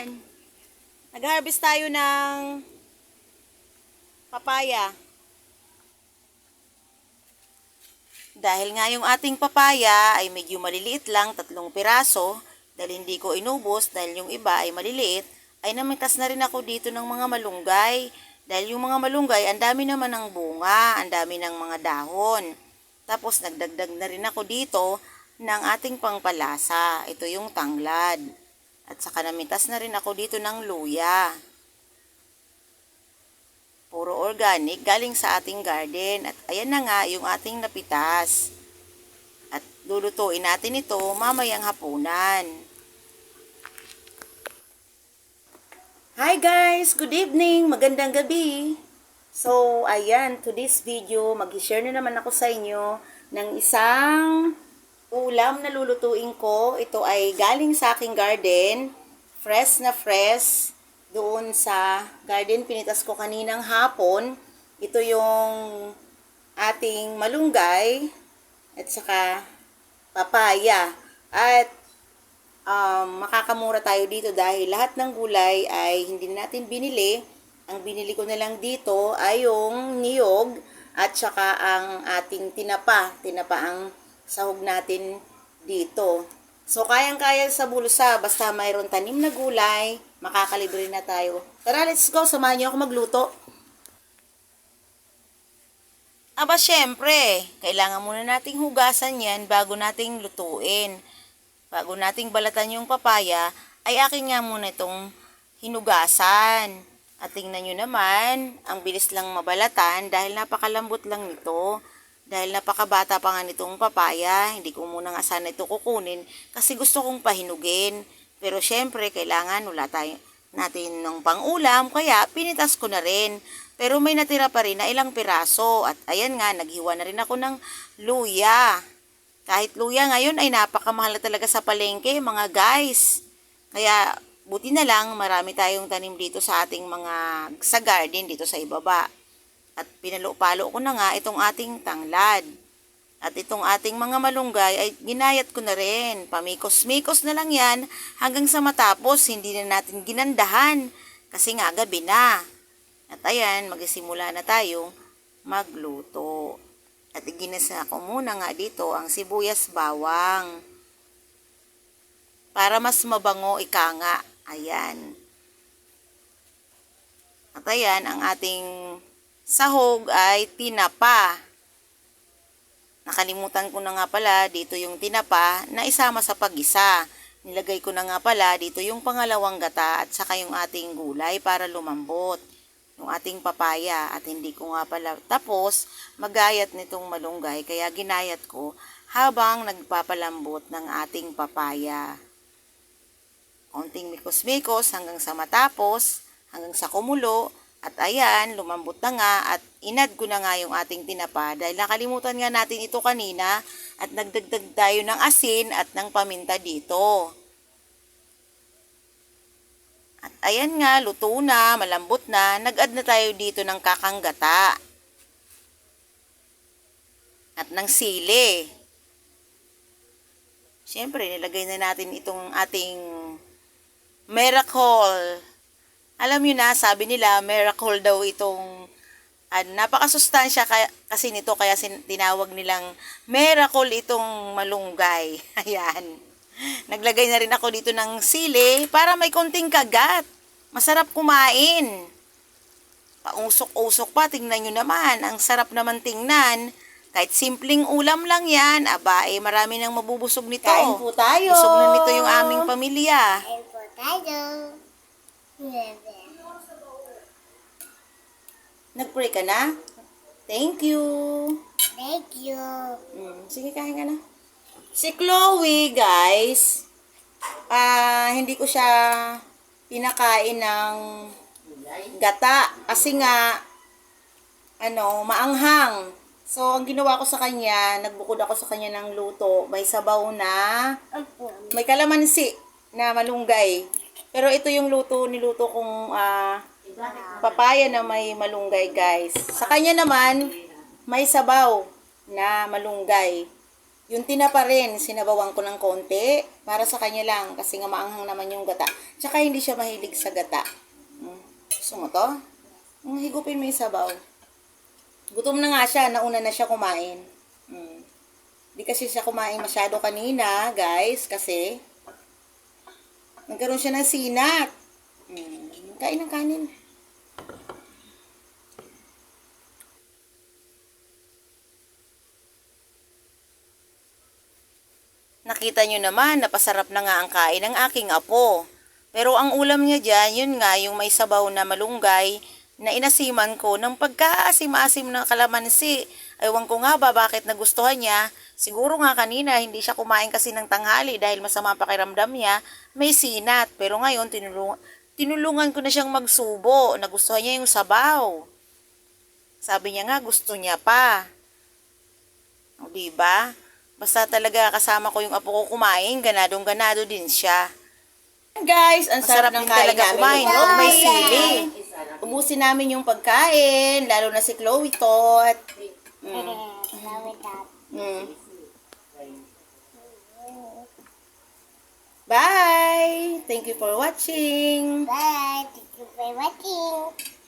Ayan. Nag-harvest tayo ng papaya. Dahil nga yung ating papaya ay medyo maliliit lang, tatlong piraso, dahil hindi ko inubos, dahil yung iba ay maliliit, ay namitas na rin ako dito ng mga malunggay. Dahil yung mga malunggay, ang dami naman ng bunga, ang dami ng mga dahon. Tapos nagdagdag na rin ako dito ng ating pangpalasa. Ito yung tanglad. At saka namitas na rin ako dito ng luya. Puro organic galing sa ating garden. At ayan na nga yung ating napitas. At lulutuin natin ito mamayang hapunan. Hi guys! Good evening! Magandang gabi! So, ayan, to this video, mag-share na naman ako sa inyo ng isang ulam na lulutuin ko. Ito ay galing sa aking garden. Fresh na fresh. Doon sa garden, pinitas ko kaninang hapon. Ito yung ating malunggay at saka papaya. At um, makakamura tayo dito dahil lahat ng gulay ay hindi na natin binili. Ang binili ko na lang dito ay yung niyog at saka ang ating tinapa. Tinapa ang sahog natin dito. So, kayang-kaya sa bulsa. Basta mayroon tanim na gulay, makakalibre na tayo. Tara, let's go. Samahan niyo ako magluto. Aba, syempre, kailangan muna nating hugasan yan bago nating lutuin. Bago nating balatan yung papaya, ay akin nga muna itong hinugasan. At tingnan nyo naman, ang bilis lang mabalatan dahil napakalambot lang nito. Dahil napakabata pa nga nitong papaya, hindi ko muna nga sana ito kukunin kasi gusto kong pahinugin. Pero syempre, kailangan wala tayo natin ng pangulam, kaya pinitas ko na rin. Pero may natira pa rin na ilang piraso. At ayan nga, naghiwa na rin ako ng luya. Kahit luya ngayon ay napakamahal na talaga sa palengke, mga guys. Kaya buti na lang, marami tayong tanim dito sa ating mga, sa garden, dito sa ibaba. At pinalo-palo ko na nga itong ating tanglad. At itong ating mga malunggay ay ginayat ko na rin. Pamikos-mikos na lang yan hanggang sa matapos. Hindi na natin ginandahan kasi nga gabi na. At ayan, magsimula na tayong magluto. At ginasa ko muna nga dito ang sibuyas bawang. Para mas mabango ika nga. Ayan. At ayan, ang ating sahog ay tinapa. Nakalimutan ko na nga pala dito yung tinapa na isama sa pagisa. Nilagay ko na nga pala dito yung pangalawang gata at saka yung ating gulay para lumambot. Yung ating papaya at hindi ko nga pala tapos magayat nitong malunggay kaya ginayat ko habang nagpapalambot ng ating papaya. Konting mikos-mikos hanggang sa matapos, hanggang sa kumulo, at ayan, lumambot na nga at inad ko na nga yung ating tinapa dahil nakalimutan nga natin ito kanina at nagdagdag tayo ng asin at ng paminta dito. At ayan nga, luto na, malambot na, nag-add na tayo dito ng kakanggata. At ng sili. Siyempre, nilagay na natin itong ating miracle alam nyo na, sabi nila, miracle daw itong uh, napakasustansya kaya, kasi nito kaya sin, tinawag nilang miracle itong malunggay. Ayan. Naglagay na rin ako dito ng sili para may konting kagat. Masarap kumain. Pausok-usok pa, tingnan nyo naman. Ang sarap naman tingnan. Kahit simpleng ulam lang yan, aba, eh, marami nang mabubusog nito. Kain po tayo. Busog na nito yung aming pamilya. Kain po tayo. Nag-pray ka na? Thank you. Thank you. Mm, sige, kain ka na. Si Chloe, guys, ah hindi ko siya pinakain ng gata kasi nga ano, maanghang. So, ang ginawa ko sa kanya, nagbukod ako sa kanya ng luto. May sabaw na, may kalamansi na malunggay. Pero ito yung luto, niluto kong ah, papaya na may malunggay, guys. Sa kanya naman, may sabaw na malunggay. Yung tinapa rin, sinabawan ko ng konti para sa kanya lang kasi nga maanghang naman yung gata. Tsaka hindi siya mahilig sa gata. Mm. Gusto mo to? Mm, higupin mo yung sabaw. Gutom na nga siya, nauna na siya kumain. Mm. Di kasi siya kumain masyado kanina, guys, kasi nagkaroon siya ng sinat. Mm. Kain ng kanin. Nakita nyo naman, napasarap na nga ang kain ng aking apo. Pero ang ulam niya dyan, yun nga, yung may sabaw na malunggay, na inasiman ko ng pagkaasim-asim ng kalamansi. Ewan ko nga ba bakit nagustuhan niya. Siguro nga kanina hindi siya kumain kasi ng tanghali dahil masama pakiramdam niya, may sinat. Pero ngayon tinulungan, tinulungan ko na siyang magsubo. Nagustuhan niya yung sabaw. Sabi niya nga gusto niya pa. O, diba? Basta talaga kasama ko yung apo ko kumain, ganadong ganado din siya. Guys, ang sarap, Masarap ng kain talaga namin. kumain, no? May sili. Ubusin namin yung pagkain, lalo na si Chloe Tot. Mm. Mm. Bye! Thank you for watching. Bye. Thank you for watching.